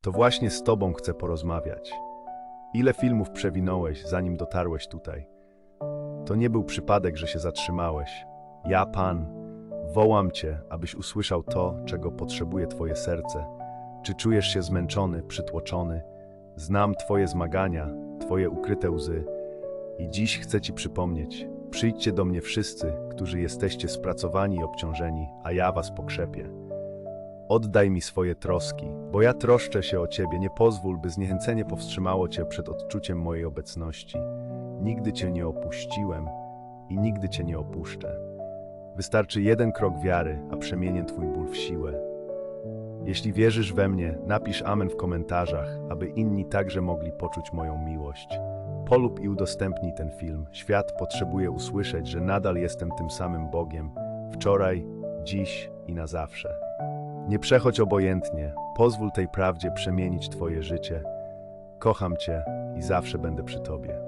To właśnie z Tobą chcę porozmawiać. Ile filmów przewinąłeś, zanim dotarłeś tutaj? To nie był przypadek, że się zatrzymałeś. Ja, Pan, wołam Cię, abyś usłyszał to, czego potrzebuje Twoje serce. Czy czujesz się zmęczony, przytłoczony? Znam Twoje zmagania, Twoje ukryte łzy. I dziś chcę Ci przypomnieć: przyjdźcie do mnie wszyscy, którzy jesteście spracowani i obciążeni, a ja Was pokrzepię. Oddaj mi swoje troski, bo ja troszczę się o Ciebie. Nie pozwól, by zniechęcenie powstrzymało Cię przed odczuciem mojej obecności. Nigdy Cię nie opuściłem i nigdy Cię nie opuszczę. Wystarczy jeden krok wiary, a przemienię Twój ból w siłę. Jeśli wierzysz we mnie, napisz Amen w komentarzach, aby inni także mogli poczuć moją miłość. Polub i udostępnij ten film. Świat potrzebuje usłyszeć, że nadal jestem tym samym Bogiem, wczoraj, dziś i na zawsze. Nie przechodź obojętnie, pozwól tej prawdzie przemienić Twoje życie. Kocham Cię i zawsze będę przy Tobie.